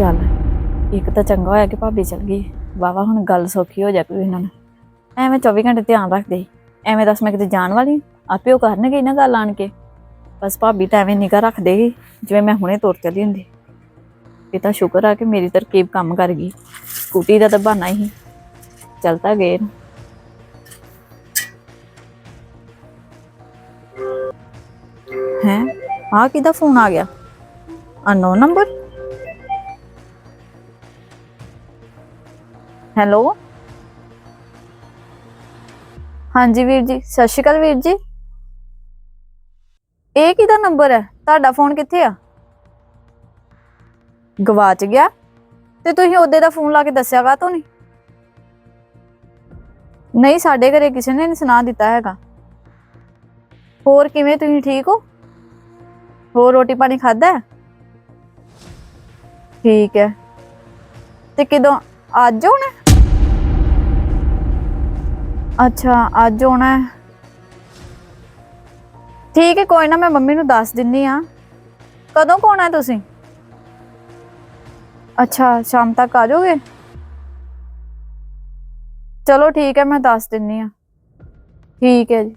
ਚੱਲ, ਇੱਕ ਤਾਂ ਚੰਗਾ ਹੋਇਆ ਕਿ ਭਾਬੀ ਚਲ ਗਈ। ਵਾਵਾ ਹੁਣ ਗੱਲ ਸੌਖੀ ਹੋ ਜਾ ਕੋਈ ਇਹਨਾਂ ਨੂੰ ਐਵੇਂ 24 ਘੰਟੇ ਧਿਆਨ ਰੱਖਦੇ। ਸੀ। ਐਵੇਂ ਦੱਸ ਮੈਂ ਕਿਤੇ ਜਾਣ ਵਾਲੀ ਆਪੇ ਉਹ ਕਰਨਗੇ ਨਾ ਗੱਲ ਆਣ ਕੇ। ਬਸ ਭਾਬੀ ਤਾਂ ਐਵੇਂ ਨਿਗਾ ਰੱਖਦੇ ਸੀ, ਜਿਵੇਂ ਮੈਂ ਹੁਣੇ ਤੁਰ ਚਲੀ ਹੁੰਦੀ। ਇਹ ਤਾਂ ਸ਼ੁਕਰ ਆ ਕਿ ਮੇਰੀ ਤਰਕੀਬ ਕੰਮ ਕਰ ਗਈ। ਸਕੂਟੀ ਦਾ ਤਾਂ ਬਹਾਨਾ ਹੀ। ਚਲਤਾ ਗਏ ਨਾ। ਹੈਂ? ਆ ਕਿਹਦਾ ਫੋਨ ਆ ਗਿਆ? Unknown number? ਹੈਲੋ। ਹਾਂਜੀ ਵੀਰ ਜੀ, ਸਤਿ ਸ਼੍ਰੀ ਅਕਾਲ ਵੀਰ ਜੀ। ਇਹ ਕਿਹਦਾ ਨੰਬਰ ਹੈ? ਤੁਹਾਡਾ ਫੋਨ ਕਿੱਥੇ ਆ? ਗਵਾਚ ਗਿਆ। ਤੇ ਤੁਸੀਂ ਉਹਦੇ ਦਾ ਫੋਨ ਲਾ ਕੇ ਦੱਸਿਆ ਗਾ ਨਹੀਂ? ਨਹੀਂ, ਸਾਡੇ ਘਰੇ ਕਿਸੇ ਨੇ ਨਹੀਂ ਸੁਣਾ ਦਿੱਤਾ ਹੈਗਾ। ਹੋਰ ਕਿਵੇਂ ਤੁਸੀਂ ਠੀਕ ਹੋ? ਹੋਰ ਰੋਟੀ ਪਾਣੀ ਖਾਦਾ ਠੀਕ ਹੈ। ਤੇ ਕਿਦੋਂ, ਅੱਜ ਆਉਣਾ ਅੱਛਾ, ਅੱਜ ਆਉਣਾ ਹੈ। ਠੀਕ ਹੈ, ਕੋਈ ਨਾ ਮੈਂ ਮੰਮੀ ਨੂੰ ਦੱਸ ਦਿੰਨੀ ਆ। ਕਦੋਂ ਕੋਣਾ ਹੈ ਤੁਸੀਂ? ਅੱਛਾ, ਸ਼ਾਮ ਤੱਕ ਆ ਜਾਓਗੇ? ਚਲੋ ਠੀਕ ਹੈ, ਮੈਂ ਦੱਸ ਦਿੰਨੀ ਆ। ਠੀਕ ਹੈ ਜੀ।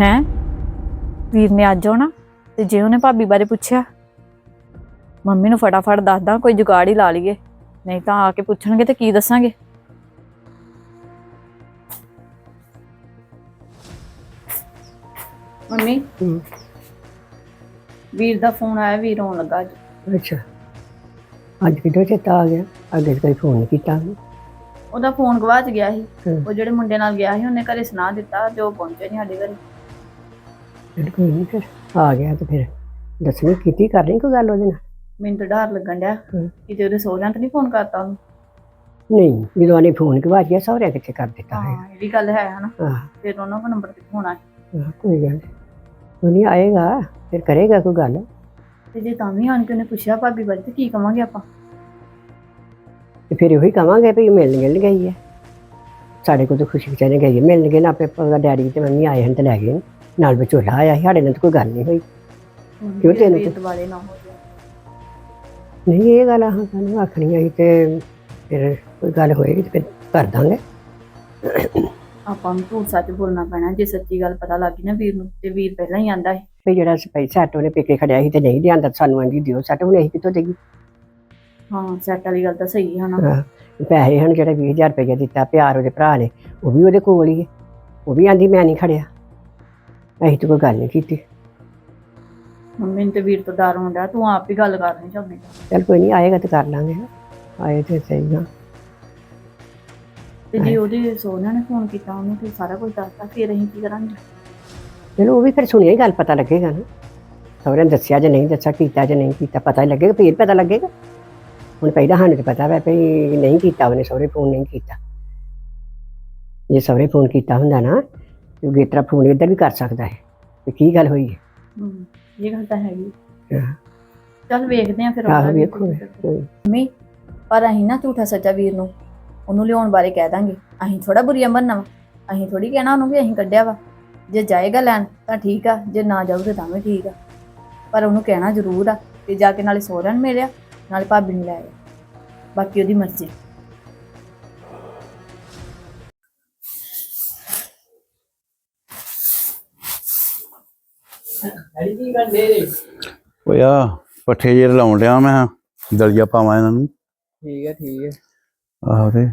ਹੈਂ? ਵੀਰ ਨੇ ਅੱਜ ਆਉਣਾ, ਤੇ ਜੇ ਉਹਨੇ ਭਾਬੀ ਬਾਰੇ ਪੁੱਛਿਆ, ਮੰਮੀ ਨੂੰ ਫਟਾਫਟ ਦੱਸਦਾ ਕੋਈ ਜੁਗਾੜ ਹੀ ਲਾ ਲਈਏ। ਨਹੀਂ ਤਾਂ ਆ ਕੇ ਪੁੱਛਣਗੇ ਤੇ ਕੀ ਦੱਸਾਂਗੇ? ਮੰਮੀ? ਵੀਰ ਦਾ ਫੋਨ ਆਇਆ ਵੀਰ ਆਉਣ ਲੱਗਾ ਅੱਜ। ਅੱਛਾ। ਅੱਜ ਕਿਦੋਂ ਚੇਤਾ ਆ ਗਿਆ? ਅੱਗੇ ਤਾਂ ਕੋਈ ਫੋਨ ਨਹੀਂ ਕੀਤਾ। ਉਹਦਾ ਫੋਨ ਗਵਾਚ ਗਿਆ ਸੀ। ਉਹ ਜਿਹੜੇ ਮੁੰਡੇ ਨਾਲ ਗਿਆ ਸੀ ਉਹਨੇ ਘਰੇ ਸੁਣਾ ਦਿੱਤਾ ਜੋ ਪਹੁੰਚੇ ਨਹੀਂ ਸਾਡੇ ਘਰੇ। ਚੱਲ ਕੋਈ ਨਹੀਂ ਫਿਰ ਆ ਗਿਆ ਤੇ ਫਿਰ ਦੱਸਣੀ ਕੀਤੀ ਕਰ ਲਈ ਕੋਈ ਗੱਲ ਉਹਦੇ ਨਾਲ? ਮੈਨੂੰ ਤਾਂ ਡਰ ਲੱਗਣ ਡਿਆ। ਹਮ। ਕਿਤੇ ਉਹਦੇ ਸਹੁਰਿਆਂ ਤਾਂ ਨਹੀਂ ਫੋਨ ਕਰਤਾ ਉਹਨੂੰ? ਨਹੀਂ ਜਦੋਂ ਆਨੇ ਫੋਨ ਗਵਾ ਗਿਆ ਸਹੁਰਿਆਂ ਕਿੱਥੇ ਕਰ ਦਿੱਤਾ ਹੈ ਹਾਂ ਇਹ ਵੀ ਗੱਲ ਹੈ ਹਨਾ? ਹਾਂ। ਫਿਰ ਉਹਨਾਂ ਕੋਲ ਨੰਬਰ ਕਿੱਥੋਂ ਹੋਣਾ ਹਾਂ, ਕੋਈ ਗੱਲ ਨਹੀਂ ਉਹ ਨਹੀਂ ਆਏਗਾ ਫਿਰ ਕਰੇਗਾ ਕੋਈ ਗੱਲ? ਤੇ ਜੇ ਤਾਂ ਵੀ ਆਣ ਕੇ ਉਹਨੇ ਪੁੱਛਿਆ ਭਾਬੀ ਬਾਰੇ ਤੇ ਕੀ ਕਵਾਂਗੇ ਆਪਾਂ? ਤੇ ਫਿਰ ਉਹੀ ਕਵਾਂਗੇ ਵੀ ਮਿਲਣ ਗਿਲਣ ਗਈ ਹੈ। ਸਾਡੇ ਕੋਲ ਤਾਂ ਖੁਸ਼ੀ ਵਿਚਾਰੇ ਗਈ ਹੈ ਮਿਲਣ ਗਏ ਨਾ ਆਪੇ ਉਹਦਾ ਡੈਡੀ ਤੇ ਮੰਮੀ ਆਏ ਹਨ ਤੇ ਲੈ ਗਏ। ਨੇ। ਨਾਲ ਵਿਚੋਲਾ ਆਇਆ ਸੀ ਸਾਡੇ ਨਾਲ ਤਾਂ ਕੋਈ ਗੱਲ ਨਹੀਂ ਹੋਈ। ਕਿਉਂ ਤੈਨੂੰ ਤੇ- ਦੁਬਾਰੇ ਨਾ ਹੋ ਜਾਏ। ਨਹੀਂ ਇਹ ਗੱਲ ਹਾਂ ਸਾਨੂੰ ਆਖਣੀ ਆਈ ਤੇ ਫਿਰ ਕੋਈ ਗੱਲ ਹੋਏਗੀ ਤੇ ਫਿਰ ਕਰ ਦਾਂਗੇ। ਆਪਾਂ ਨੂੰ ਝੂਠ ਸੱਚ ਬੋਲਣਾ ਪੈਣਾ ਜੇ ਸੱਚੀ ਗੱਲ ਪਤਾ ਲੱਗ ਗਈ ਨਾ ਵੀਰ ਨੂੰ ਤੇ ਵੀਰ ਪਹਿਲਾਂ ਹੀ ਆਂਦਾ ਹੈ ਵੀ ਜਿਹੜਾ ਪੈਸਾ ਆਟੋ ਨੇ ਪੇਕੇ ਖੜਿਆ ਸੀ ਤੇ ਨਹੀਂ ਲਿਆਂਦਾ ਸਾਨੂੰ ਆਂਦੀ ਦਿਓ ਸੱਟ ਹੁਣ ਅਸੀਂ ਕਿੱਥੋਂ ਦੇਗੀ ਹਾਂ ਸੈਟ ਵਾਲੀ ਗੱਲ ਤਾਂ ਸਹੀ ਹੈ ਨਾ ਪੈਸੇ ਹਨ ਜਿਹੜੇ 20000 ਰੁਪਏ ਦਿੱਤਾ ਪਿਆਰ ਉਹਦੇ ਭਰਾ ਨੇ ਉਹ ਵੀ ਉਹਦੇ ਕੋਲ ਹੀ ਹੈ। ਉਹ ਵੀ ਆਂਦੀ ਮੈਂ ਨਹੀਂ ਖੜਿਆ। ਅਸੀਂ ਤਾਂ ਕੋਈ ਗੱਲ ਨਹੀਂ ਕੀਤੀ। ਮੰਮੀ ਨੂੰ ਤੇ ਵੀਰ ਤੋਂ ਡਰ ਹੁੰਦਾ ਤੂੰ ਆਪ ਹੀ ਗੱਲ ਕਰਨੀ ਚਾਹੁੰਦੀ ਚੱਲ ਕੋਈ ਨਹੀਂ ਆਏਗਾ ਤੇ ਕਰ ਲਾਂਗੇ ਆਏ ਤੇ ਸਹੀ ਨਾ ਤੇ ਜੇ ਉਹਦੇ ਸੋਹਣਿਆਂ ਨੇ ਫੋਨ ਕੀਤਾ ਉਹਨੂੰ ਤੇ ਸਾਰਾ ਕੁਝ ਦੱਸਤਾ ਫਿਰ ਅਸੀਂ ਕੀ ਕਰਾਂਗੇ? ਚਲੋ ਉਹ ਵੀ ਫਿਰ ਸੁਣਿਆ ਹੀ ਗੱਲ ਪਤਾ ਲੱਗੇਗਾ ਨਾ। ਸਹੁਰਿਆਂ ਨੇ ਦੱਸਿਆ ਜੇ ਨਹੀਂ ਦੱਸਿਆ ਕੀਤਾ ਜੇ ਨਹੀਂ ਕੀਤਾ ਪਤਾ ਹੀ ਲੱਗੇਗਾ ਫਿਰ ਪਤਾ ਲੱਗੇਗਾ। ਹੁਣ ਪਹਿਲਾਂ ਸਾਨੂੰ ਤਾਂ ਪਤਾ ਵੈ ਵੀ ਨਹੀਂ ਕੀਤਾ ਉਹਨੇ ਸਹੁਰੇ ਫੋਨ ਨਹੀਂ ਕੀਤਾ। ਜੇ ਸਹੁਰੇ ਫੋਨ ਕੀਤਾ ਹੁੰਦਾ ਨਾ ਤੇ ਉਹ ਗੇਤਰਾ ਫੋਨ ਇੱਧਰ ਵੀ ਕਰ ਸਕਦਾ ਹੈ। ਵੀ ਕੀ ਗੱਲ ਹੋਈ ਹੈ? ਹਮ, ਇਹ ਗੱਲ ਤਾਂ ਹੈਗੀ। ਹਾਂ। ਚੱਲ ਵੇਖਦੇ ਆ ਫਿਰ ਆਹੋ ਉਹਦਾ ਵੀ ਵੇਖੋ। ਹਮ, ਪਰ ਅਸੀਂ ਨਾ ਝੂਠਾ ਸੱਚਾ ਵੀਰ ਨੂੰ ਉਹਨੂੰ ਲਿਆਉਣ ਬਾਰੇ ਕਹਿ ਦਾਂਗੇ। ਅਸੀਂ ਥੋੜਾ ਬੁਰੀਆਂ ਬਣਨਾ ਵਾ। ਅਸੀਂ ਥੋੜੀ ਕਹਿਣਾ ਉਹਨੂੰ ਵੀ ਅਸੀਂ ਕੱਢਿਆ ਵਾ। ਜੇ ਜਾਏਗਾ ਲੈਣ ਤਾਂ ਠੀਕ ਆ। ਜੇ ਨਾ ਜਾਊਗਾ ਤਾਂ ਵੀ ਠੀਕ ਆ। ਪਰ ਉਹਨੂੰ ਕਹਿਣਾ ਜ਼ਰੂਰ ਆ ਕਿ ਜਾ ਕੇ ਨਾਲੇ ਸਹੁਰਿਆਂ ਨੂੰ ਮਿਲਿਆ ਨਾਲੇ ਭਾਬੀ ਨੂੰ ਲੈ ਆਇਆ। ਬਾਕੀ ਉਹਦੀ ਮਰਜ਼ੀ। ਓਏ ਆ ਪੱਠੇ ਜੇ ਲਾਉਣ ਡਿਆ ਮੈਂ ਦਲੀਆ ਪਾਵਾਂ ਇਹਨਾਂ ਨੂੰ। ਠੀਕ ਹੈ ਠੀਕ ਹੈ ਆਹੋ ਤੇ।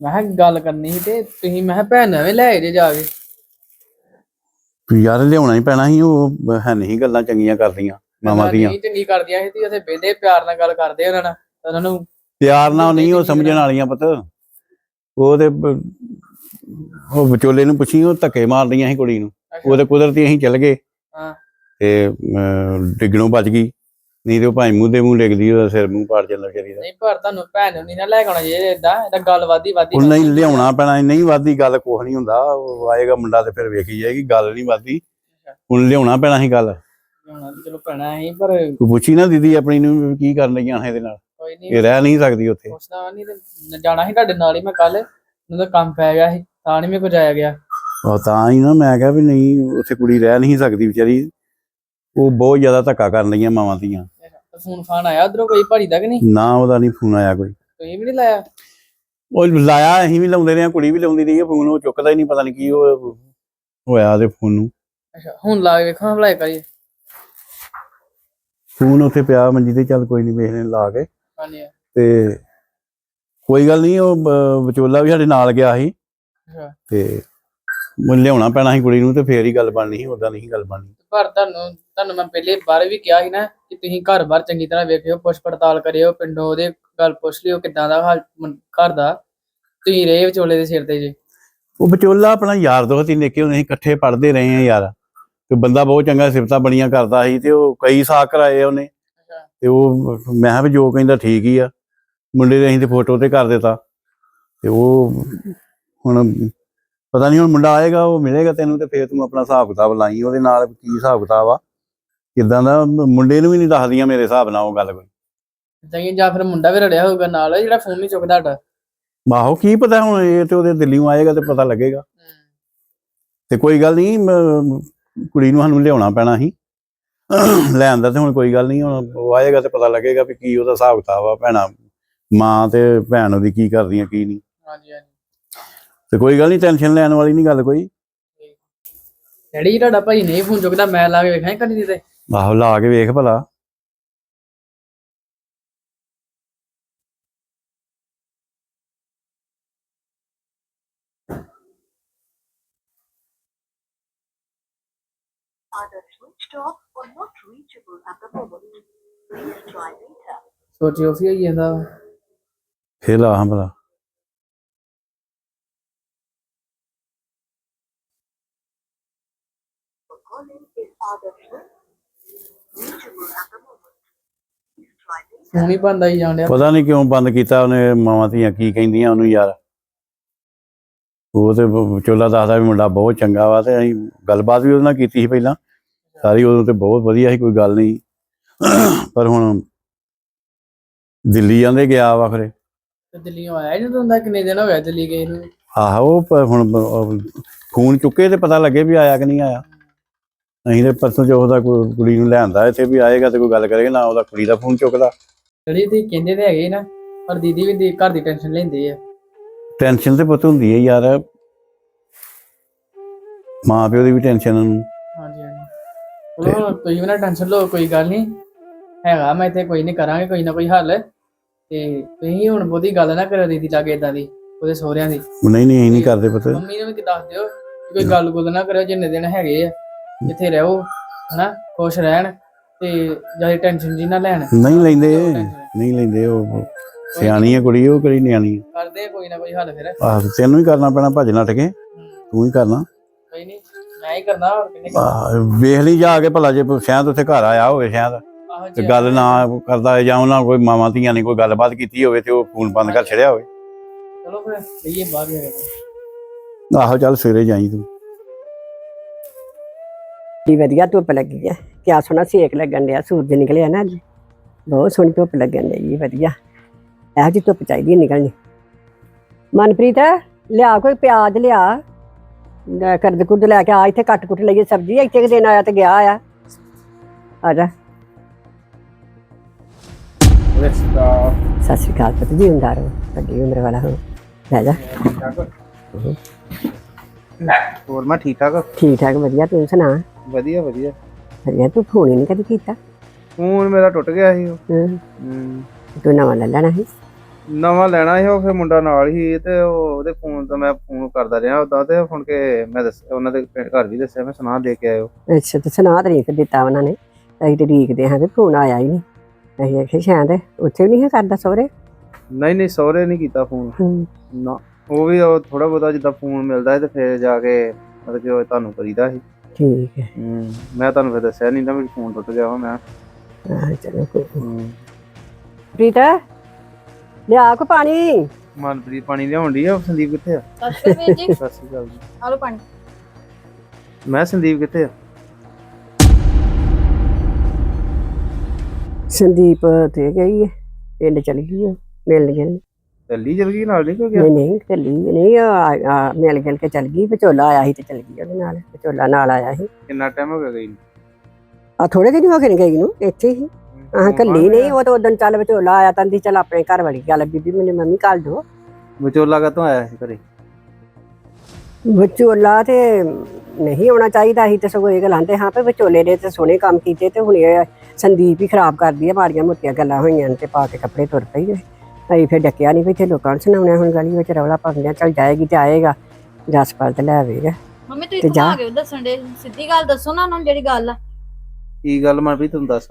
ਮੈਂ ਕਿਹਾ ਗੱਲ ਕਰਨੀ ਸੀ ਤੇ ਤੁਸੀਂ ਮੈਂ ਕਿਹਾ ਭੈਣ ਨਵੇਂ ਲੈ ਆਏ ਜੇ ਜਾ ਕੇ। ਵੀ ਯਾਰ ਲਿਆਉਣਾ ਹੀ ਪੈਣਾ ਸੀ ਉਹ ਹੈ ਨਹੀਂ ਗੱਲਾਂ ਚੰਗੀਆਂ ਕਰਦੀਆਂ ਮਾਵਾਂ ਦੀਆਂ ਨਹੀਂ ਚੰਗੀ ਕਰਦੀਆਂ ਸੀ ਤੇ ਉੱਥੇ ਬਹਿੰਦੇ ਪਿਆਰ ਨਾਲ ਗੱਲ ਕਰਦੇ ਉਹਨਾਂ ਨਾਲ ਉਹਨਾਂ ਨੂੰ। ਪਿਆਰ ਨਾਲ ਨਹੀਂ ਉਹ ਸਮਝਣ ਵਾਲੀਆਂ ਪੁੱਤ। ਉਹ ਤੇ ਉਹ ਵਿਚੋਲੇ ਨੂੰ ਪੁੱਛੀ ਉਹ ਧੱਕੇ ਮਾਰਦੀਆਂ ਸੀ ਕੁੜੀ ਨੂੰ। ਉਹ ਤੇ ਕੁਦਰਤੀ ਅਸੀਂ ਚੱਲ ਗਏ। ਹਾਂ। ਤੇ ਡਿੱਗਣੋਂ ਬਚ ਗਈ। ਨਹੀਂ ਤੇ ਉਹ ਭਾਈ ਮੂੰਹ ਦੇ ਮੂੰਹ ਡਿੱਗਦੀ ਉਹਦਾ ਸਿਰ ਮੂੰਹ ਪਾੜ ਜਾਂਦਾ ਵਿਚਾਰੀ ਦਾ ਨਹੀਂ ਪਰ ਤੁਹਾਨੂੰ ਭੈਣ ਨੂੰ ਨਹੀਂ ਨਾ ਲੈ ਕੇ ਆਉਣਾ ਜੇ ਇਦਾਂ ਇਹਦਾ ਗੱਲ ਵਾਦੀ ਵਾਦੀ ਉਹ ਨਹੀਂ ਲਿਆਉਣਾ ਪੈਣਾ ਨਹੀਂ ਵਾਦੀ ਗੱਲ ਕੁਛ ਨਹੀਂ ਹੁੰਦਾ ਉਹ ਆਏਗਾ ਮੁੰਡਾ ਤੇ ਫਿਰ ਵੇਖੀ ਜਾਏਗੀ ਗੱਲ ਨਹੀਂ ਵਾਦੀ ਹੁਣ ਲਿਆਉਣਾ ਪੈਣਾ ਸੀ ਗੱਲ। ਚਲੋ ਭੈਣਾ ਸੀ ਪਰ ਤੂੰ ਪੁੱਛੀ ਨਾ ਦੀਦੀ ਆਪਣੀ ਨੂੰ ਕੀ ਕਰਨ ਲੱਗੀਆਂ ਇਹਦੇ ਨਾਲ। ਕੋਈ ਨਹੀਂ। ਇਹ ਰਹਿ ਨਹੀਂ ਸਕਦੀ ਉੱਥੇ। ਪੁੱਛਦਾ ਨਹੀਂ ਤੇ ਜਾਣਾ ਸੀ ਤੁਹਾਡੇ ਨਾਲ ਹੀ ਮੈਂ ਕੱਲ ਉਹਦਾ ਕੰਮ ਪੈ ਗਿਆ ਸੀ ਤਾਂ ਨਹੀਂ ਮੇਰੇ ਕੋਲ ਜਾਇਆ ਗਿਆ। ਉਹ ਤਾਂ ਹੀ ਨਾ ਮੈਂ ਕਿਹਾ ਵੀ ਨਹੀਂ ਉੱਥੇ ਕੁੜੀ ਰਹਿ ਨਹੀਂ ਸਕਦੀ ਵਿਚਾਰੀ। ਉਹ ਬਹੁਤ ਜ਼ਿਆਦਾ ਧੱਕਾ ਕਰਨ ਲੱਗੀਆਂ ਮਾਵਾਂ ਦੀਆਂ ਫੋਨ ਫਾਨ ਆਇਆ ਉਧਰੋਂ ਕੋਈ ਭਾਜੀ ਦਾ ਕਿ ਨਹੀਂ? ਨਾ ਉਹਦਾ ਨਹੀਂ ਫੋਨ ਆਇਆ ਕੋਈ। ਤੁਸੀਂ ਵੀ ਨਹੀਂ ਲਾਇਆ? ਉਹ ਲਾਇਆ ਅਸੀਂ ਵੀ ਲਾਉਂਦੇ ਰਹੇ ਹਾਂ ਕੁੜੀ ਵੀ ਲਾਉਂਦੀ ਰਹੀ ਹੈ ਫੋਨ ਉਹ ਚੁੱਕਦਾ ਹੀ ਨਹੀਂ ਪਤਾ ਨਹੀਂ ਕੀ ਉਹ ਹੋਇਆ ਉਹਦੇ ਫੋਨ ਨੂੰ। ਅੱਛਾ ਹੁਣ ਲਾ ਕੇ ਵੇਖਾਂ ਭਲਾ ਕਰੀ ਫੋਨ ਉੱਥੇ ਪਿਆ ਮੰਜੀ ਤੇ ਚੱਲ ਕੋਈ ਨਹੀਂ ਵੇਖਣੇ ਲਾ ਕੇ। ਹਾਂਜੀ। ਤੇ ਕੋਈ ਗੱਲ ਨਹੀਂ ਉਹ ਬ- ਵਿਚੋਲਾ ਵੀ ਸਾਡੇ ਨਾਲ ਗਿਆ ਸੀ। ਅੱਛਾ। ਤੇ ਮੈਨੂੰ ਲਿਆਉਣਾ ਪੈਣਾ ਸੀ ਕੁੜੀ ਨੂੰ ਤੇ ਫੇਰ ਹੀ ਗੱਲ ਬਣਨੀ ਸੀ ਉਦਾਂ ਨਹੀਂ ਗੱਲ ਬਣਨੀ। ਪਰ ਤੁਹਾਨੂੰ ਤੁਹਾਨੂੰ ਮੈਂ ਪਹਿਲੇ ਬਾਰੇ ਵੀ ਕਿਹਾ ਸੀ ਨਾ ਕਿ ਤੁਸੀਂ ਘਰ-ਬਾਰ ਚੰਗੀ ਤਰ੍ਹਾਂ ਵੇਖਿਓ ਪੁੱਛ ਪੜਤਾਲ ਕਰਿਓ ਪਿੰਡੋਂ ਉਹਦੇ ਗੱਲ ਪੁੱਛ ਲਿਓ ਕਿੱਦਾਂ ਦਾ ਹਾਲ ਮਨ- ਘਰ ਦਾ। ਤੁਸੀਂ ਰਹੇ ਵਿਚੋਲੇ ਦੇ ਸਿਰ ਤੇ ਜੀ। ਉਹ ਵਿਚੋਲਾ ਆਪਣਾ ਯਾਰ ਦੋਸਤ ਹੀ ਨਿੱਕੇ ਹੁੰਦੇ ਸੀ ਇਕੱਠੇ ਪੜ੍ਹਦੇ ਰਹੇ ਆ ਯਾਰ। ਤੇ ਬੰਦਾ ਬਹੁਤ ਚੰਗਾ ਸਿਫਤਾਂ ਬੜੀਆਂ ਕਰਦਾ ਸੀ ਤੇ ਉਹ ਕਈ ਸਾਕ ਕਰਾਏ ਉਹਨੇ। ਤੇ ਉਹ ਮੈਂ ਕਿਹਾ ਵੀ ਜੋ ਕਹਿੰਦਾ ਠੀਕ ਹੀ ਆ। ਮੁੰਡੇ ਦੇ ਅਸੀਂ ਤੇ ਫੋਟੋ ਤੇ ਕਰ ਦਿੱਤਾ। ਤੇ ਉਹ ਹੁਣ ਪਤਾ ਨਹੀਂ ਹੁਣ ਮੁੰਡਾ ਆਏਗਾ ਉਹ ਮਿਲੇਗਾ ਤੈਨੂੰ ਤੇ ਫੇਰ ਤੂੰ ਆਪਣਾ ਹਿਸਾਬ ਕਿਤਾਬ ਲਾਈ ਉਹਦੇ ਨਾਲ ਕੀ ਹਿਸਾਬ ਕਿਤਾਬ ਆ। ਕਿਦਾਂ ਦਾ ਮੁੰਡੇ ਨੂੰ ਵੀ ਨਹੀਂ ਦੱਸਦੀਆਂ ਮੇਰੇ ਹਿਸਾਬ ਨਾਲ ਉਹ ਗੱਲ ਕੋਈ। ਜਾਂ ਜਾਂ ਫਿਰ ਮੁੰਡਾ ਵੀ ਰੜਿਆ ਹੋਊਗਾ ਨਾਲ ਜਿਹੜਾ ਫੋਨ ਨਹੀਂ ਚੁੱਕਦਾ ਤੁਹਾਡਾ ਆਹੋ ਕੀ ਪਤਾ ਹੁਣ ਇਹ ਤੇ ਉਹਦੇ ਦਿੱਲੀੋਂ ਆਏਗਾ ਤੇ ਪਤਾ ਲੱਗੇਗਾ। ਤੇ ਕੋਈ ਗੱਲ ਨਹੀਂ ਕੁੜੀ ਨੂੰ ਸਾਨੂੰ ਲਿਆਉਣਾ ਪੈਣਾ ਸੀ। ਲੈਣ ਦਾ ਤੇ ਹੁਣ ਕੋਈ ਗੱਲ ਨਹੀਂ ਹੁਣ ਉਹ ਆਏਗਾ ਤੇ ਪਤਾ ਲੱਗੇਗਾ ਵੀ ਕੀ ਉਹਦਾ ਹਿਸਾਬ ਕਿਤਾਬ ਆ ਭੈਣਾ ਮਾਂ ਤੇ ਭੈਣ ਉਹਦੀ ਕੀ ਕਰਦੀਆਂ ਕੀ ਨਹੀਂ। ਹਾਂਜੀ ਹਾਂਜੀ। ਤੇ ਕੋਈ ਗੱਲ ਨਹੀਂ ਟੈਨਸ਼ਨ ਲੈਣ ਵਾਲੀ ਨਹੀਂ ਗੱਲ ਕੋਈ। ਡੈਡੀ ਜੀ ਤੁਹਾਡਾ ਭਾਈ ਨਹੀਂ ਫੋਨ ਚੁੱਕਦਾ ਮੈਂ ਲਾ ਕੇ ਵੇਖਾਂ ਕਦੀ ਤੇ। ਆਹੋ ਲਾ ਕੇ ਵੇਖ ਭਲਾ ਹੋਈ ਜਾਂਦਾ ਵਾ। ਫੇਰ ਲਾ ਹਾਂ ਭਲਾ The calling is either phone ਹੀ ਬੰਦ ਆਈ ਜਾਣ ਡਿਆ। ਪਤਾ ਨਹੀਂ ਕਿਉਂ ਬੰਦ ਕੀਤਾ ਉਹਨੇ ਮਾਵਾਂ ਧੀਆਂ ਕੀ ਕਹਿੰਦੀਆਂ ਉਹਨੂੰ ਯਾਰ। ਉਹ ਤੇ ਵਿਚੋਲਾ ਦੱਸਦਾ ਵੀ ਮੁੰਡਾ ਬਹੁਤ ਚੰਗਾ ਵਾ ਤੇ ਅਸੀਂ ਗੱਲਬਾਤ ਵੀ ਉਹਦੇ ਨਾਲ ਕੀਤੀ ਸੀ ਪਹਿਲਾਂ। ਸਾਰੀ ਉਦੋਂ ਤੇ ਬਹੁਤ ਵਧੀਆ ਸੀ ਕੋਈ ਗੱਲ ਨਹੀਂ ਪਰ ਹੁਣ ਦਿੱਲੀ ਜਾਂਦੇ ਗਿਆ ਵਾ ਖਰੇ ਤੇ ਦਿੱਲੀੋਂ ਆਇਆ ਹੀ ਨਹੀਂ ਹੁੰਦਾ ਕਿੰਨੇ ਦਿਨ ਹੋ ਗਏ ਦਿੱਲੀ ਗਏ ਨੂੰ? ਆਹੋ ਪਰ ਹੁਣ ਫੋਨ ਚੁੱਕੇ ਤੇ ਪਤਾ ਲੱਗੇ ਵੀ ਆਇਆ ਕਿ ਨਹੀਂ ਆਇਆ। ਅਸੀਂ ਤੇ ਪਰਸੋਂ ਜੋ ਉਹਦਾ ਕੋਈ ਕੁੜੀ ਨੂੰ ਲਿਆਂਦਾ ਇੱਥੇ ਵੀ ਆਏਗਾ ਤੇ ਕੋਈ ਗੱਲ ਕਰੇਗਾ ਨਾ ਉਹਦਾ ਕੁੜੀ ਦਾ ਫੋਨ ਚੁੱਕਦਾ। ਜਿਹੜੀ ਤੁਸੀਂ ਕਹਿੰਦੇ ਤੇ ਹੈਗੇ ਨਾ ਪਰ ਦੀਦੀ ਵੀ ਦੀ- ਘਰ ਦੀ ਟੈਨਸ਼ਨ ਲੈਂਦੇ ਆ। ਟੈਨਸ਼ਨ ਤੇ ਪੁੱਤ ਹੁੰਦੀ ਹੈ ਯਾਰ। ਮਾਂ ਪਿਓ ਦੀ ਵੀ ਟੈਨਸ਼ਨ ਹਾਂਜੀ ਹਾਂਜੀ। ਚਲੋ ਤੁਸੀਂ ਵੀ ਨਾ ਟੈਨਸ਼ਨ ਲਓ ਕੋਈ ਗੱਲ ਨਹੀਂ। ਹੈਗਾ ਮੈਂ ਇੱਥੇ ਕੋਈ ਨਹੀਂ ਕਰਾਂਗੇ ਕੋਈ ਨਾ ਕੋਈ ਹੱਲ। ਤੇ ਤੁਸੀਂ ਹੁਣ ਬਹੁਤੀ ਗੱਲ ਨਾ ਕਰੋ ਦੀਦੀ ਲਾਗੇ ਇਦਾਂ ਦੀ ਉਹਦੇ ਸਹੁਰਿਆਂ ਦੀ। ਨਹੀਂ ਨਹੀਂ ਅਸੀਂ ਨਹੀਂ ਕਰਦੇ ਪੁੱਤ। ਮੰਮੀ ਨੂੰ ਵੀ ਦੱਸ ਦਿਓ ਕਿ ਕੋਈ ਗੱਲ ਗੁੱਲ ਨਾ ਕਰਿਓ ਜਿੰਨੇ ਦਿਨ ਹੈਗੇ ਆ। ਜਿੱਥੇ ਰਹੋ ਹਨਾ ਖੁਸ਼ ਰਹਿਣ ਤੇ ਜ਼ਿਆਦਾ ਟੈਨਸ਼ਨ ਜੀ ਨਾ ਲੈਣ। ਨਹੀਂ ਲੈਂਦੇ। ਨਹੀਂ ਲੈਂਦੇ ਉਹ। ਸਿਆਣੀ ਹੈ ਕੁੜੀ ਉਹ ਕਿਹੜੀ ਨਿਆਣੀ ਹੈ ਕਰਦੇ ਕੋਈ ਨਾ ਕੋਈ ਹੱਲ ਫਿਰ। ਆਹ ਤੈਨੂੰ ਹੀ ਕਰਨਾ ਪੈਣਾ ਭੱਜ ਨੱਠ ਕੇ। ਤੂੰ ਹੀ ਕਰਨਾ। ਕੋਈ ਨਹੀਂ ਮੈਂ ਹੀ ਕਰਨਾ ਹੋਰ ਕਿੰਨੇ ਕਰਨਾ। ਆਹ, ਵੇਖ ਲਈ ਜਾ ਕੇ ਭਲਾ ਜੇ ਸ਼ਾਇਦ ਉੱਥੇ ਘਰ ਆਇਆ ਹੋਵੇ ਸ਼ਾਇਦ। ਤੇ ਗੱਲ ਨਾ ਕਰਦਾ ਜਾਂ ਉਹਨਾਂ ਕੋਈ ਮਾਵਾਂ ਧੀਆਂ ਨੇ ਕੋਈ ਗੱਲਬਾਤ ਕੀਤੀ ਹੋਵੇ ਤੇ ਉਹ ਫੋਨ ਬੰਦ ਕਰ ਛੜਿਆ ਹੋਵੇ। ਚਲੋ ਫਿਰ ਲਈਏ ਬਾਹਰ ਆਹੋ ਚੱਲ ਸਵੇਰੇ ਜਾਈ ਤੂੰ। ਬੜੀ ਵਧੀਆ ਧੁੱਪ ਲੱਗੀ ਹੈ ਕਿਆ ਸੋਹਣਾ ਸੇਕ ਲੱਗਣ ਡਿਆ ਸੂਰਜ ਨਿਕਲਿਆ ਨਾ ਅੱਜ। ਬਹੁਤ ਸੋਹਣੀ ਧੁੱਪ ਲੱਗਣ ਡਈ ਵਧੀਆ। ਇਹੋ ਜਿਹੀ ਧੁੱਪ ਚਾਹੀਦੀ ਹੈ ਨਿਕਲਣੀ। ਮਨਪ੍ਰੀਤ ਲਿਆ ਕੋਈ ਪਿਆਜ਼ ਲਿਆ? ਲੈ ਕਰਦ ਕੁਰਦ ਲੈ ਕੇ ਆ ਇੱਥੇ ਕੱਟ ਕੁੱਟ ਲਈਏ ਸਬਜ਼ੀ ਇੱਥੇ ਕਿ ਦਿਨ ਆਇਆ ਤੇ ਗਿਆ ਆ। ਆ ਜਾ। ਸਤਿ ਸ਼੍ਰੀ ਅਕਾਲ ਪੁੱਤ ਜੀ ਹੁੰਦਾ ਰਹੋ ਵੱਡੀ ਉਮਰ ਵਾਲਾ ਹੋ। ਲੈ ਜਾ। ਹੋਰ ਮੈਂ ਠੀਕ ਠਾਕ? ਠੀਕ ਠਾਕ ਵਧੀਆ ਤੂੰ ਸੁਣਾ? ਵਧੀਆ ਵਧੀਆ। ਵਧੀਆ ਤੂੰ ਫੋਨ ਹੀ ਨਹੀਂ ਕਦੀ ਕੀਤਾ? ਫੋਨ ਮੇਰਾ ਟੁੱਟ ਗਿਆ ਸੀ ਉਹ। ਹਮ, ਤੂੰ ਨਵਾਂ ਲੈ ਲੈਣਾ ਸੀ? ਨਵਾਂ ਲੈਣਾ ਸੀ ਉਹ ਫਿਰ ਮੁੰਡਾ ਨਾਲ ਹੀ ਤੇ ਉਹ ਉਹਦੇ ਫੋਨ ਤੋਂ ਮੈਂ ਫੋਨ ਕਰਦਾ ਰਿਹਾ ਉਦਾਂ ਤੇ ਹੁਣ ਕੇ ਮੈਂ ਦੱਸ ਉਹਨਾਂ ਦੇ ਪਿੰਡ ਘਰ ਵੀ ਦੱਸਿਆ ਮੈਂ ਸੁਣਾ ਦੇ ਕੇ ਆਇਓ। ਅੱਛਾ ਤੇ ਸੁਣਾ ਤਾਂ ਨਹੀਂ ਫਿਰ ਦਿੱਤਾ ਉਹਨਾਂ ਨੇ। ਅਸੀਂ ਤੇ ਡੀਕਦੇ ਹਾਂ ਤੇ ਫੋਨ ਆਇਆ ਹੀ ਨਹੀਂ। ਅਸੀਂ ਆਖਿਆ ਸ਼ਾਇਦ ਉੱਥੇ ਵੀ ਨਹੀਂ ਹੈ ਕਰਦਾ ਸਹੁਰੇ। ਨਹੀਂ ਨਹੀਂ ਸਹੁਰੇ ਨਹੀਂ ਕੀਤਾ ਫੋਨ ਨਾ ਉਹ ਵੀ ਉਹ ਥੋੜਾ ਬਹੁਤਾ ਜਿੱਦਾਂ ਫੋਨ ਮਿਲਦਾ ਹੈ ਤੇ ਫਿਰ ਜਾ ਕੇ ਮਤਲਬ ਕਿ ਉਹ ਤੁਹਾਨੂੰ ਕਰੀਦਾ ਸੀ। ਠੀਕ ਹੈ। ਹਮ, ਮੈਂ ਤੁਹਾਨੂੰ ਫਿਰ ਦੱਸਿਆ ਨਹੀਂ ਤਾਂ ਮੇਰਾ ਫੋਨ ਟੁੱਟ ਗਿਆ ਵਾ ਮੈਂ ਹਾਂ ਚਲੋ ਕੋਈ ਨੀ। ਹਮ, ਪ੍ਰੀਤਾ ਲਿਆ ਕੋ ਪਾਣੀ? ਮਨਪ੍ਰੀਤ ਪਾਣੀ ਲਿਆਉਣ ਦੀ ਆ ਸੰਦੀਪ ਕਿੱਥੇ ਆ? ਸਤਿ ਸ਼੍ਰੀ ਅਕਾਲ ਜੀ। ਸਤਿ ਸ਼੍ਰੀ ਅਕਾਲ ਜੀ। ਆਲੋ ਪਾਣੀ। ਮੈਂ ਸੰਦੀਪ ਕਿੱਥੇ ਆ? ਸੰਦੀਪ ਤੇ ਗਈ ਹੈ ਪਿੰਡ ਚਲੀ ਗਈ ਹੈ ਮਿਲ ਗਈ ਦਿੱਲੀ ਚਲ ਗਈ ਨਾਲ ਨਹੀਂ ਕੋਈ ਗਿਆ ਨਹੀਂ ਨਹੀਂ ਚੱਲੀ ਨਹੀਂ ਆ- ਆ, ਮਿਲ ਗਿਲ ਕੇ ਚਲ ਗਈ ਵਿਚੋਲਾ ਆਇਆ ਸੀ ਤੇ ਚਲ ਗਈ ਉਹਦੇ ਨਾਲ ਵਿਚੋਲਾ ਨਾਲ ਆਇਆ ਸੀ। ਕਿੰਨਾ ਟਾਈਮ ਹੋ ਗਿਆ ਗਈ ਨੂੰ? ਆ ਥੋੜੇ ਦਿਨ ਹੋ ਗਏ ਨੇ ਗਈ ਨੂੰ ਇੱਥੇ ਹੀ। ਆਹ ਕੱਲੀ ਨਹੀਂ ਉਹ ਤਾਂ ਉਦੋਂ ਚੱਲ ਵਿਚੋਲਾ ਆਇਆ ਤਾਂ ਦੀ ਚੱਲ ਆਪਣੇ ਘਰ ਵਾਲੀ ਗੱਲ ਬੀਬੀ ਮੈਨੂੰ ਮੰਮੀ ਕੱਲ ਦੋ ਵਿਚੋਲਾ ਕਦੋਂ ਆਇਆ ਸੀ ਘਰੇ? ਵਿਚੋਲਾ ਤੇ ਨਹੀਂ ਆਉਣਾ ਚਾਹੀਦਾ ਸੀ ਤੇ ਸਗੋਂ ਇਹ ਗੱਲਾਂ ਤੇ ਹਾਂ ਪੇ ਵਿਚੋਲੇ ਨੇ ਤੇ ਸੋਹਣੇ ਕੰਮ ਕੀਤੇ ਤੇ ਹੁਣ ਇਹ ਸੰਦੀਪ ਹੀ ਖਰਾਬ ਕਰਦੀ ਹੈ ਮਾੜੀਆਂ ਮੋਟੀਆਂ ਗੱਲਾਂ ਹੋਈਆਂ ਨੇ ਤੇ ਪਾ ਕੇ ਕੱਪੜੇ ਤੁਰ ਪਈ ਅਸੀਂ ਫਿਰ ਡੱਕਿਆ ਨਹੀਂ ਵੀ ਇੱਥੇ ਲੋਕਾਂ ਨੂੰ ਸੁਣਾਉਣਾ ਹੁਣ ਗਲੀ ਵਿੱਚ ਰੌਲਾ ਪਾਉਂਦਿਆਂ ਚੱਲ ਜਾਏਗੀ ਤੇ ਆਏਗਾ ਜਸਪਾਲ ਤੇ ਲੈ ਆਵੇਗਾ ਮੰਮੀ ਤੇ ਤੁਸੀਂ ਜਾ। ਘੁਮਾ ਕੇ ਦੱਸਣ ਦੇ ਸਿੱਧੀ ਗੱਲ ਦੱਸੋ ਨਾ ਉਹਨਾਂ ਨੂੰ ਜਿਹੜੀ ਗੱਲ ਆ। ਕੀ ਗੱਲ ਮਨਪ੍ਰੀਤ ਤੂੰ ਦੱਸ?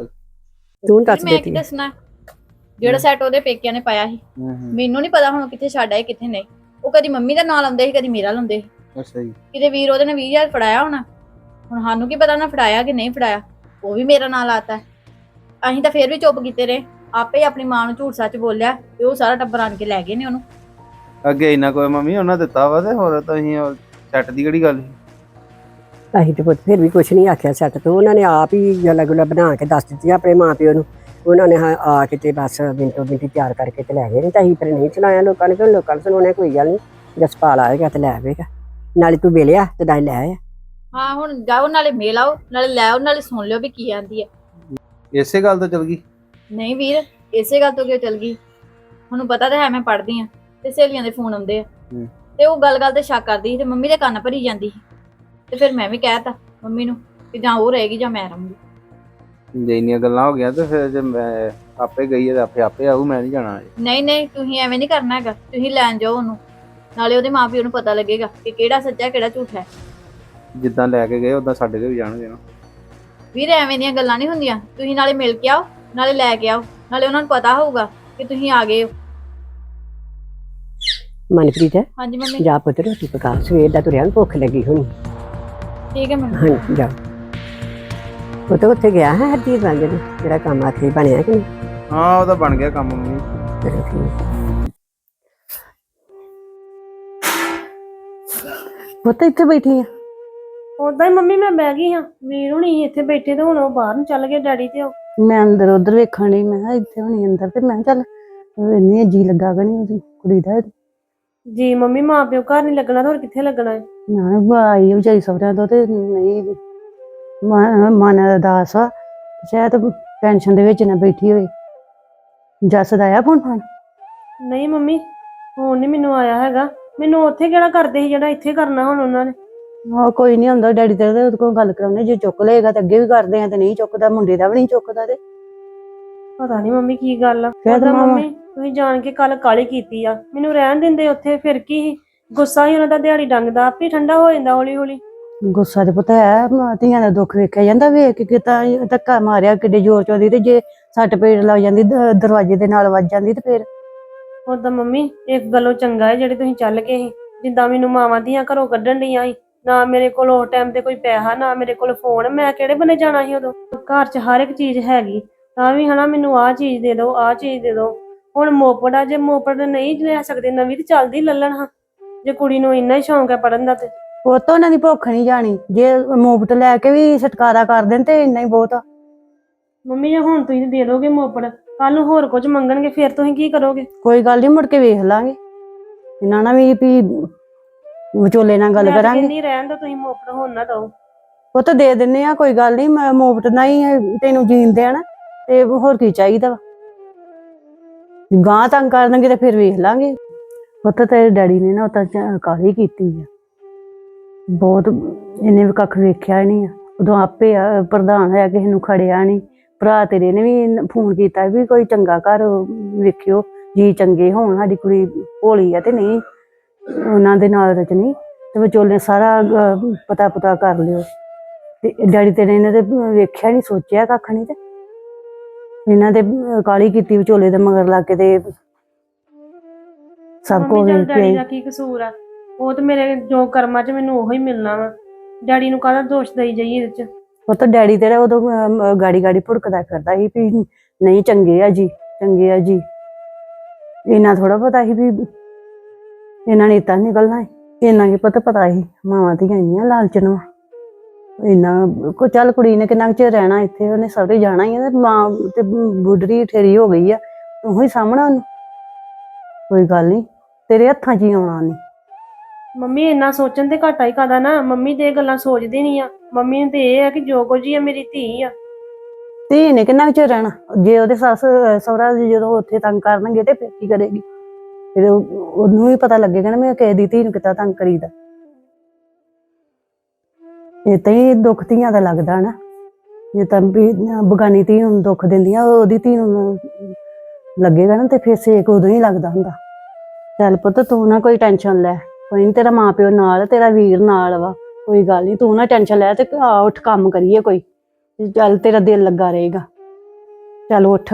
ਤੂੰ ਦੱਸ ਮੈਂ ਕੀ ਦੇਤੀ ਦੱਸਣਾ? ਜਿਹੜਾ ਸੈਟ ਉਹਦੇ ਪੇਕਿਆਂ ਨੇ ਪਾਇਆ ਸੀ। ਹੂੰ ਹੂੰ। ਮੈਨੂੰ ਨਹੀਂ ਪਤਾ ਹੁਣ ਕਿੱਥੇ ਛੱਡ ਆਏ ਕਿੱਥੇ ਨਹੀਂ। ਉਹ ਕਦੀ ਮੰਮੀ ਦਾ ਨਾਂ ਲਾਉਂਦੇ ਸੀ ਕਦੀ ਮੇਰਾ ਲਾਉਂਦੇ ਸੀ। ਅੱਛਾ ਜੀ। ਕਿਤੇ ਵੀਰ ਉਹਦੇ ਨੇ 20000 ਫੜਾਇਆ ਹੋਣਾ। ਹੁਣ ਸਾਨੂੰ ਕੀ ਪਤਾ ਨਾ ਫੜਾਇਆ ਕਿ ਨਹੀਂ ਫੜਾਇਆ। ਉਹ ਵੀ ਮੇਰਾ ਨਾਂ ਲਾਤਾ ਅਸੀਂ ਤਾਂ ਫੇਰ ਵੀ ਚੁੱਪ ਕੀਤੇ ਰਹੇ। ਆਪੇ ਆਪਣੀ ਮਾਂ ਨੂੰ ਝੂਠ ਸੱਚ ਬੋਲਿਆ ਤੇ ਉਹ ਸਾਰਾ ਟੱਬਰ ਆਣ ਕੇ ਲੈ ਗਏ ਨੇ ਉਹਨੂੰ। ਅੱਗੇ ਇੰਨਾ ਕੋਈ ਮੰਮੀ ਉਹਨਾਂ ਦਿੱਤਾ ਵਾ ਤੇ ਹੋਰ ਤੁਸੀਂ ਸੈੱਟ ਦੀ ਕਿਹੜੀ ਗੱਲ ਸੀ? ਅਸੀਂ ਤੇ ਪੁੱਤ ਫਿਰ ਵੀ ਕੁਝ ਨਹੀਂ ਆਖਿਆ ਸੱਟ ਤੋਂ। ਉਹਨਾਂ ਨੇ ਆਪ ਹੀ ਗੱਲਾਂ ਗੁੱਲਾਂ ਬਣਾ ਕੇ ਦੱਸ ਦਿੱਤੀਆਂ ਆਪਣੇ ਮਾਂ ਪਿਓ ਨੂੰ। ਉਹਨਾਂ ਨੇ ਹਾਂ ਆ ਕੇ ਤੇ ਬਸ ਮਿੰਟੋ ਮਿੰਟੀ ਤਿਆਰ ਕਰਕੇ ਤੇ ਲੈ ਗਏ ਨਹੀਂ ਤਾਂ ਅਸੀਂ ਫਿਰ ਨਹੀਂ ਸੁਣਾਇਆ ਲੋਕਾਂ ਨੇ ਕਿ ਲੋਕਾਂ ਨੂੰ ਸੁਣਾਉਣਾ ਕੋਈ ਗੱਲ ਨਹੀਂ। ਜਸਪਾਲ ਆਏਗਾ ਤੇ ਲੈ ਆਵੇਗਾ। ਨਾਲੇ ਤੂੰ ਵੇਲਿਆ ਤੇ ਨਾਲੇ ਲੈ ਆਇਆ। ਹਾਂ ਹੁਣ ਜਾਓ ਨਾਲੇ ਮੇਲ ਆਓ ਨਾਲੇ ਲੈ ਆਓ ਨਾਲੇ ਸੁਣ ਲਿਓ ਵੀ ਕੀ ਆਂਦੀ ਹੈ ਇਸੇ ਗੱਲ ਤੋਂ ਚਲ ਗਈ। ਨਹੀਂ ਵੀਰ ਇਸੇ ਗੱਲ ਤੋਂ ਕਿਉਂ ਚਲ ਗਈ। ਤੁਹਾਨੂੰ ਪਤਾ ਤਾਂ ਹੈ ਮੈਂ ਪੜ੍ਹਦੀ ਆ ਤੇ ਸਹੇਲੀਆਂ ਦੇ ਫੋਨ ਆਉਂਦੇ ਆ। ਹੂੰ। ਤੇ ਉਹ ਗੱਲ-ਗੱਲ ਤੇ ਸ਼ੱਕ ਕਰਦੀ ਸੀ ਤੇ ਮੰਮੀ ਦੇ ਕੰਨ ਭਰੀ ਜਾਂਦੀ ਸੀ। ਤੇ ਫਿਰ ਮੈਂ ਵੀ ਕਹਿਤਾ ਮੰਮੀ ਨੂੰ ਕਿ ਜਾਂ ਉਹ ਰਹੇਗੀ ਜਾਂ ਮੈਂ ਰਹੂੰਗੀ। ਜੇ ਇੰਨੀਆਂ ਗੱਲਾਂ ਹੋ ਗਈਆਂ ਤੇ ਫਿਰ ਜੇ ਮੈਂ ਆਪੇ ਗਈ ਹੈ ਤੇ ਆਪੇ ਆਪੇ ਆਊ ਮੈਂ ਨਹੀਂ ਜਾਣਾ। ਨਹੀਂ ਨਹੀਂ ਤੁਸੀਂ ਐਵੇਂ ਨਹੀਂ ਕਰਨਾ ਹੈਗਾ। ਤੁਸੀਂ ਲੈਣ ਜਾਓ ਉਹਨੂੰ। ਨਾਲੇ ਉਹਦੇ ਮਾਪਿਓ ਨੂੰ ਪਤਾ ਲੱਗੇਗਾ ਕਿ ਕਿਹੜਾ ਸੱਚਾ ਕਿਹੜਾ ਝੂਠਾ ਹੈ। ਜਿੱਦਾਂ ਲੈ ਕੇ ਗਏ ਉਦਾਂ ਸਾਡੇ ਕੇ ਵੀ ਜਾਣਗੇ ਨਾ। ਵੀਰ ਐਵੇਂ ਦੀਆਂ ਗੱਲਾਂ ਨਹੀਂ ਹੁੰਦੀਆਂ। ਤੁਸੀਂ ਨਾਲੇ ਮਿਲ ਕੇ ਆਓ। ਨਾਲੇ ਲੈ ਕੇ ਆਓ ਨਾਲੇ ਉਹਨਾਂ ਨੂੰ ਪਤਾ ਹੋਊਗਾ ਕਿ ਤੁਸੀਂ ਆ ਗਏ ਹੋ ਮਨਪ੍ਰੀਤ ਹਾਂਜੀ ਮੰਮੀ ਜਾ ਪੁੱਤ ਰੋਟੀ ਪਕਾ ਸਵੇਰ ਦਾ ਤੁਰਿਆ ਨੂੰ ਭੁੱਖ ਲੱਗੀ ਹੋਣੀ ਠੀਕ ਹੈ ਮੰਮੀ ਹਾਂ ਜਾ ਉਹ ਤਾਂ ਉੱਥੇ ਗਿਆ ਹੈ ਹਰਦੀਪ ਵਾਂਗ ਨੂੰ ਜਿਹੜਾ ਕੰਮ ਆਖਰੀ ਬਣਿਆ ਕਿ ਨਹੀਂ ਹਾਂ ਉਹ ਤਾਂ ਬਣ ਗਿਆ ਕੰਮ ਮੰਮੀ ਚਲੋ ਠੀਕ ਪੁੱਤ ਇੱਥੇ ਬੈਠੀ ਆ ਉਦਾਂ ਹੀ ਮੰਮੀ ਮੈਂ ਬਹਿ ਗਈ ਹਾਂ। ਵੀਰ ਹੁਣੀ ਸੀ ਇੱਥੇ ਬੈਠੇ ਤੇ ਹੁਣ ਉਹ ਬਾਹਰ ਨੂੰ ਚੱਲ ਗਏ ਡੈਡੀ ਤੇ ਉਹ। ਮੈਂ ਅੰਦਰ ਉਧਰ ਵੇਖਣ ਡਈ ਮੈਂ ਕਿਹਾ ਇੱਥੇ ਹੋਣੀ ਅੰਦਰ ਤੇ ਮੈਂ ਕਿਹਾ ਚੱਲ ਇੰਨੀ ਜੀ ਲੱਗਾ ਗਣੀ ਉਹਦੀ ਕੁੜੀ ਦਾ। ਜੀ ਮੰਮੀ ਮਾਂ ਪਿਓ ਘਰ ਨਹੀਂ ਲੱਗਣਾ ਤੇ ਹੋਰ ਕਿੱਥੇ ਲੱਗਣਾ ਹੈ? ਆਈ ਆ ਵਿਚਾਰੀ ਸਹੁਰਿਆਂ ਤੋਂ ਤੇ ਨਹੀਂ ਮਨ ਮਨ ਅਰਦਾਸ ਆ। ਸ਼ਾਇਦ ਪੈਨਸ਼ਨ ਦੇ ਵਿੱਚ ਨਾ ਬੈਠੀ ਹੋਵੇ। ਜੱਸ ਦਾ ਆਇਆ ਫੋਨ ਫਾਨ? ਨਹੀਂ ਮੰਮੀ ਹੁਣ ਨਹੀਂ ਮੈਨੂੰ ਆਇਆ ਹੈਗਾ। ਮੈਨੂੰ ਉੱਥੇ ਕਿਹੜਾ ਕਰਦੇ ਸੀ ਜਿਹੜਾ ਇੱਥੇ ਕਰਨਾ ਹੁਣ ਉਹਨਾਂ ਨੇ? ਹਾਂ ਕੋਈ ਨਹੀਂ ਹੁੰਦਾ ਡੈਡੀ ਤੇਰੇ ਤੇ ਉਹਦੇ ਕੋਲ ਗੱਲ ਕਰਾਉਣੇ ਜੇ ਚੁੱਕ ਲਏਗਾ ਤੇ ਅੱਗੇ ਵੀ ਕਰਦੇ ਆ ਤੇ ਨਹੀਂ ਚੁੱਕਦਾ ਮੁੰਡੇ ਦਾ ਵੀ ਨਹੀਂ ਚੁੱਕਦਾ ਤੇ। ਪਤਾ ਨਹੀਂ ਮੰਮੀ ਕੀ ਗੱਲ ਆ। ਫਿਰ ਮਾਮਾ- ਮੰਮੀ ਤੁਸੀਂ ਜਾਣ ਕੇ ਕੱਲ ਕਾਲੀ ਕੀਤੀ ਆ। ਮੈਨੂੰ ਰਹਿਣ ਦਿੰਦੇ ਉੱਥੇ ਫਿਰ ਕੀ ਸੀ? ਗੁੱਸਾ ਹੀ ਉਹਨਾਂ ਦਾ ਦਿਹਾੜੀ ਡੰਗਦਾ ਆਪੇ ਠੰਡਾ ਹੋ ਜਾਂਦਾ ਹੌਲੀ ਹੌਲੀ ਗੁੱਸਾ ਤੇ ਪਤਾ ਹੈ ਮਾਂ ਧੀਆਂ ਦਾ ਦੁੱਖ ਵੇਖਿਆ ਜਾਂਦਾ ਵੇਖ ਕੇ ਕਿਤਾ ਧੱਕਾ ਮਾਰਿਆ ਕਿੱਡੇ ਜ਼ੋਰ ਚੋਦੀ ਤੇ ਜੇ ਸੱਟ ਪੇੜ ਲੱਗ ਜਾਂਦੀ ਦ- ਦਰਵਾਜ਼ੇ ਦੇ ਨਾਲ ਵੱਜ ਜਾਂਦੀ ਤੇ ਫਿਰ। ਉਦਾਂ ਮੰਮੀ ਇੱਕ ਗੱਲੋਂ ਚੰਗਾ ਹੈ ਜਿਹੜੇ ਤੁਸੀਂ ਚੱਲ ਗਏ ਸੀ। ਜਿੱਦਾਂ ਮੈਨੂੰ ਮਾਵਾਂ ਦੀਆਂ ਘਰੋਂ ਕੱਢਣ ਡੀਆਂ ਸੀ। ਨਾ ਮੇਰੇ ਕੋਲ ਉਸ ਟਾਈਮ ਤੇ ਕੋਈ ਪੈਸਾ ਨਾ ਮੇਰੇ ਕੋਲ ਫੋਨ ਮੈਂ ਕਿਹੜੇ ਬੰਨੇ ਜਾਣਾ ਸੀ ਉਦੋਂ? ਘਰ 'ਚ ਹਰ ਇੱਕ ਚੀਜ਼ ਹੈਗੀ ਤਾਂ ਵੀ ਹਨਾ ਮੈਨੂੰ ਆਹ ਚੀਜ਼ ਦੇ ਦਿਓ ਆਹ ਚੀਜ਼ ਦੇ ਦਿਓ। ਹੁਣ ਮੋਪੜ ਆ ਜੇ ਮੋਪੜ ਨਹੀਂ ਲੈ ਸਕਦੇ ਨਵੀਂ ਤੇ ਚੱਲਦੀ ਲੱਲਣ ਹਾਂ। ਜੇ ਕੁੜੀ ਨੂੰ ਇੰਨਾ ਹੀ ਸ਼ੌਂਕ ਹੈ ਪੜਨ ਦਾ ਤੇ। ਉਹ ਤਾਂ ਉਹਨਾਂ ਦੀ ਭੁੱਖ ਨਹੀਂ ਜਾਣੀ। ਜੇ ਮੁਫਤ ਲੈ ਕੇ ਵੀ ਛਟਕਾਰਾ ਕਰ ਦੇਣ ਤੇ ਇੰਨਾ ਹੀ ਬਹੁਤ ਆ। ਮੰਮੀ ਜੇ ਹੁਣ ਤੁਸੀਂ ਦੇ ਦੋਗੇ ਮੋਪੜ ਕੱਲ ਨੂੰ ਹੋਰ ਕੁਝ ਮੰਗਣਗੇ ਫਿਰ ਤੁਸੀਂ ਕੀ ਕਰੋਗੇ? ਕੋਈ ਗੱਲ ਨਹੀਂ ਮੁੜ ਕੇ ਵੇਖ ਲਾਂਗੇ। ਇਹਨਾਂ ਨਾਲ ਵੀ ਵੀ ਵਿਚੋਲੇ ਨਾਲ ਗੱਲ ਕਰਾਂਗੇ। ਕਹਿੰਦੀ ਰਹਿਣ ਦੋ ਤੁਸੀਂ ਮੋਪੜ ਹੁਣ ਨਾ ਦਿਓ। ਉਹ ਤਾਂ ਦੇ ਦਿੰਨੇ ਆ ਕੋਈ ਗੱਲ ਨਹੀਂ ਮੈਂ ਮੁਫਤ ਨਹੀਂ ਤੈਨੂੰ ਜੀਣ ਦੇਣ ਤੇ ਹੋਰ ਕੀ ਚਾਹੀਦਾ ਗਾਂ ਤੰਗ ਕਰਨਗੇ ਤੇ ਫਿਰ ਵੇਖ ਲਾਂਗੇ। ਉਹ ਤਾਂ ਤੇਰੇ ਡੈਡੀ ਨੇ ਨਾ ਉਹ ਤਾਂ ਕਾਹਲੀ ਕੀਤੀ ਆ। ਬਹੁਤ ਇਹਨੇ ਵੀ ਕੱਖ ਵੇਖਿਆ ਨਹੀਂ ਆ। ਉਦੋਂ ਆਪੇ ਆ, ਪ੍ਰਧਾਨ ਹੋਇਆ ਕਿਸੇ ਨੂੰ ਖੜਿਆ ਨਹੀਂ। ਭਰਾ ਤੇਰੇ ਨੇ ਵੀ ਫੋਨ ਕੀਤਾ ਵੀ ਕੋਈ ਚੰਗਾ ਘਰ ਵੇਖਿਓ ਜੀ ਚੰਗੇ ਹੋਣ ਸਾਡੀ ਕੁੜੀ ਭੋਲੀ ਆ ਤੇ ਨਹੀਂ। ਉਹਨਾਂ ਦੇ ਨਾਲ ਰਚਨੀ ਤੇ ਵਿਚੋਲੇ ਸਾਰਾ ਪਤਾ ਪਤਾ ਕਰ ਲਿਓ। ਤੇ ਡੈਡੀ ਤੇਰੇ ਨੇ ਤੇ ਵੇਖਿਆ ਨਹੀਂ ਸੋਚਿਆ ਕੱਖ ਨਹੀਂ ਤੇ? ਇਹਨਾਂ ਦੇ ਕਾਹਲੀ ਕੀਤੀ ਵਿਚੋਲੇ ਦੇ ਮਗਰ ਲੱਗ ਕੇ ਤੇ ਸਭ ਕੋ ਵੇਖ ਕੇ ਦਾ ਕੀ ਕਸੂਰ ਆ? ਉਹ ਤੇ ਮੇਰੇ ਜੋ ਕਰਮਾਂ 'ਚ ਮੈਨੂੰ ਉਹੀ ਮਿਲਣਾ ਵਾ। ਡੈਡੀ ਨੂੰ ਕਾਹਦਾ ਦੋਸ਼ ਦੇਈ ਜਾਈਏ ਇਹਦੇ 'ਚ? ਉਹ ਤਾਂ ਡੈਡੀ ਤੇਰਾ ਉਦੋਂ ਗਾੜੀ ਗਾੜੀ ਭੁੜਕਦਾ ਕਰਦਾ ਸੀ ਵੀ ਨਹੀਂ ਚੰਗੇ ਆ ਜੀ ਚੰਗੇ ਆ ਜੀ। ਇਹਨਾਂ ਥੋੜਾ ਪਤਾ ਸੀ ਵੀ ਇਹਨਾਂ ਨੇ ਤਾਂ ਨਿਕਲਣਾ ਹੈ ਇਹਨਾਂ ਕੀ ਪਤਾ ਪਤਾ ਸੀ ਮਾਵਾਂ ਧੀਆਂ ਆਈਆਂ ਲਾਲਚਨ ਵਾ। ਇਹਨਾਂ ਕੋ ਚੱਲ ਕੁੜੀ ਨੇ ਕਿੰਨਾ ਚਿਰ ਰਹਿਣਾ ਇੱਥੇ ਉਹਨੇ ਸਹੁਰੇ ਜਾਣਾ ਹੀ ਆ ਤੇ ਮਾਂ ਤੇ ਬੁੱਢੜੀ ਠੇਰੀ ਹੋ ਗਈ ਆ ਤੂੰ ਹੀ ਸਾਹਮਣਾ ਉਹਨੂੰ। ਕੋਈ ਗੱਲ ਨਹੀਂ ਤੇਰੇ ਹੱਥਾਂ 'ਚ ਹੀ ਆਉਣਾ ਨਹੀਂ ਮੰਮੀ ਇੰਨਾ ਸੋਚਣ ਤੇ ਘਾਟਾ ਹੀ ਕਾਦਾ ਨਾ। ਮੰਮੀ ਤੇ ਇਹ ਗੱਲਾਂ ਸੋਚਦੀ ਨਹੀਂ ਆ। ਮੰਮੀ ਨੂੰ ਤੇ ਇਹ ਆ ਕਿ ਜੋ ਕੁਝ ਹੀ ਆ ਮੇਰੀ ਧੀ ਆ। ਧੀ ਨੇ ਕਿੰਨਾ ਚਿਰ ਰਹਿਣਾ? ਜੇ ਉਹਦੇ ਸੱਸ ਸਹੁਰਾ ਜਦੋਂ ਉੱਥੇ ਤੰਗ ਕਰਨਗੇ ਤੇ ਫਿਰ ਕੀ ਕਰੇਗੀ? ਫਿਰ ਉਹਨੂੰ ਵੀ ਪਤਾ ਲੱਗੇਗਾ ਨਾ ਮੈਂ ਕਿਸੇ ਦੀ ਧੀ ਨੂੰ ਕਿੱਦਾਂ ਤੰਗ ਕਰੀਦਾ। ਇਹ ਤਾਂ ਹੀ ਦੁੱਖ ਧੀਆਂ ਦਾ ਲੱਗਦਾ ਨਾ। ਜੇ ਤਾਂ ਵੀ ਬਗਾਨੀ ਧੀ ਨੂੰ ਦੁੱਖ ਦਿੰਦੀਆਂ ਉਹਦੀ ਧੀ ਨੂੰ ਲੱਗੇਗਾ ਨਾ ਤੇ ਫਿਰ ਸੇਕ ਉਦੋਂ ਹੀ ਲੱਗਦਾ ਹੁੰਦਾ। ਚੱਲ ਪੁੱਤ, ਤੂੰ ਨਾ ਕੋਈ ਟੈਨਸ਼ਨ ਲੈ। ਕੋਈ ਨੀ, ਤੇਰਾ ਮਾਂ ਪਿਓ ਨਾਲ, ਤੇਰਾ ਵੀਰ ਨਾਲ ਵਾ। ਕੋਈ ਗੱਲ ਨਹੀਂ ਤੂੰ ਨਾ ਟੈਨਸ਼ਨ ਲੈ ਤੇ ਆ ਉੱਠ ਕੰਮ ਕਰੀਏ ਕੋਈ। ਚੱਲ ਤੇਰਾ ਦਿਲ ਲੱਗਾ ਰਹੇਗਾ। ਚੱਲ ਉੱਠ।